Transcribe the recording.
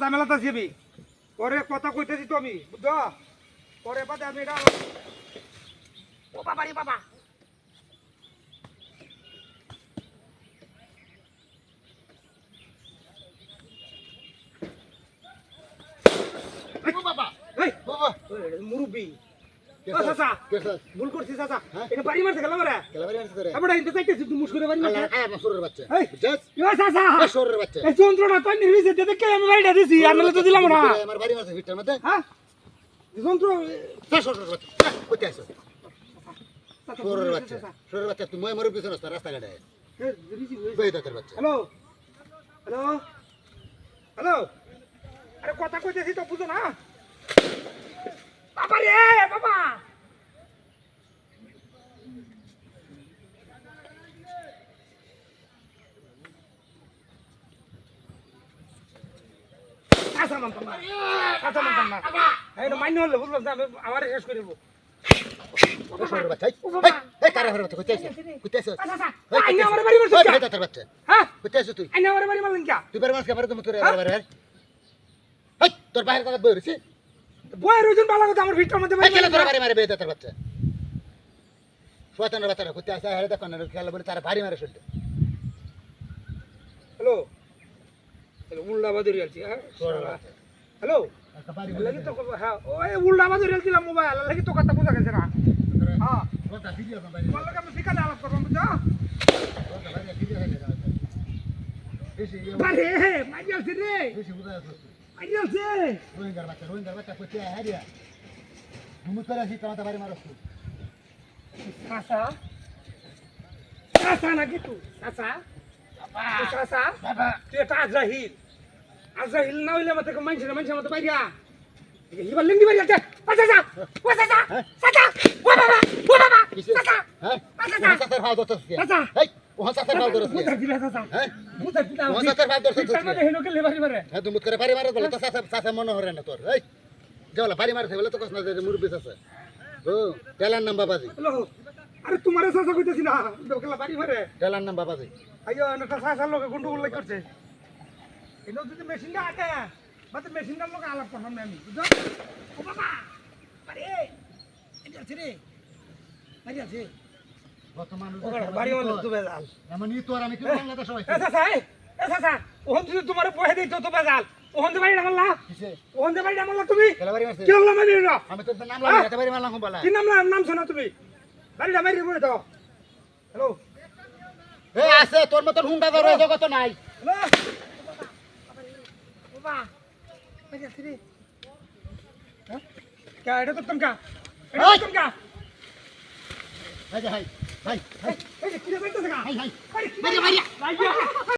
ঝামেলাতে আছি পরে কথা কইতেছি তো আমি বুঝছ? পরে বাদে আমি এটা ও বাবা রে বাবা। ও বাবা। এই। বাবা। মুরব্বি। কে ও চাচা। ভুল করছি চাচা। হ্যাঁ? এটা বাড়ি মারছে গেলাম রে কেলাবারি আনছে তোরে। আমরা ইনতে চাইতেছি তুই মুশকুরে বাড়ি মারছে আল্লাহ আমার সরের বাচ্চা। এই। বুঝছস? ইয়া চাচা। সরের বাচ্চা। এই যন্ত্রণা তো নির্বিসে দিতে কে আমি বাড়িটা দিছি? আর নাহলে তো দিলাম না। আমার বাড়ি মারছে ভিটার মধ্যে। হ্যাঁ? যন্ত্র সরের বাচ্চা। কইতে আইছো সরের বাচ্চা। সরের বাচ্চা তুই মই মরে পিছনে রাস্তা রাস্তা ঘাটে বেই দাতের বাচ্চা। হ্যালো? হ্যালো? হ্যালো? আরে কথা কইতেছি তো বুঝো না। বাবা রে বাবা! কাঁচা মানতাম না কাঁচা মানতাম না এটা মান্য হলে বুঝলাম না আমি আমার শেষ বাচ্চা। এই আচ্ছা, আচ্ছা, হ্যাঁ এই শয়তানের বাচ্চাটা কইতে আইছে আরে দেখো খেলা বলে তার বাড়ি মারে শুনতে হ্যালো বাদুরি আলছি হ্যাঁ? হ্যালো? লাগি তো হ্যাঁ ওই উল্টা বাদুরি আলছিলাম মোবাইল লাগি তো কথা বোঝা গেছে না? হ্যাঁ। আমি শিখালে আলাপ করব হয়ে বেশি বারে মাইজি আলছি রে। বুঝা আলছি রোহিঙ্গার বাচ্চা রোহিঙ্গার বাচ্চা কইতে হারিয়া ঘুমুত করে আসি তোমার বাড়ি তুই চাচা? চাচা নাকি তুই? চাচা? তুই চাচা? বাবা। তুই আজরাহিল আজরাহিল না হইলে আমাদের মানুষের মানুষের মতো বাইরিয়া হিবার লিঙ্গি বাড়ি আছে ও চাচা ও চাচা চাচা ও বাবা ও বাবা হ্যাঁ? চাচা। ওহা সাথের ভাও দরছ কি? চাচা। এই ওহা ভাও দরছ কি? বুঝা দিলা চাচা। হ্যাঁ? বুঝা দিলা ও চাচার ভাব দর্শন তার মধ্যে হেনো গেলে বাড়ি মারে? হ্যাঁ তুমি করে বাড়ি মারছ বলে তো চাচা চাচা মনে হরে না তোর এই যাওলা বাড়ি মারছে বলে তো কস না যে মুরব্বি আছে ও টেলার নাম বাবাজি। আরে তোমারে চাচা কইতেছি না লোকেলা বাড়ি মারে। টেলার নাম বাবাজি। আইয়ো একটা চাচার লোকে গন্ডগোল করছে। এনো যদি মেশিনটা আটে বাতে মেশিনটার লোকে আলাপ করলাম না আমি বুঝছ? ও বাবা আরে এটা আছে রে বাড়ি আছে। মানে তো তোমারে পয়সা দিই তো তো বেজাল ওহন বাড়ি ডামাল্লা কিসে? ওহন যে বাড়ি ডামাল্লা তুমি? মারছে? কি হল্লা মারি না আমি তো নাম লাগি এটা বাড়ি মারলাম বলা কি নাম নাম শোনা তুমি? বাড়ি ডামারি বলে দাও হ্যালো? এ আছে তোর মতন হুন্ডা ধরে জগত নাই। হ্যালো বাবা বাড়ি আছে রে হ্যাঁ? কে এটা তো তুমি কা এটা তো তুমি কা হাই হাই হাই এই যে কি? রে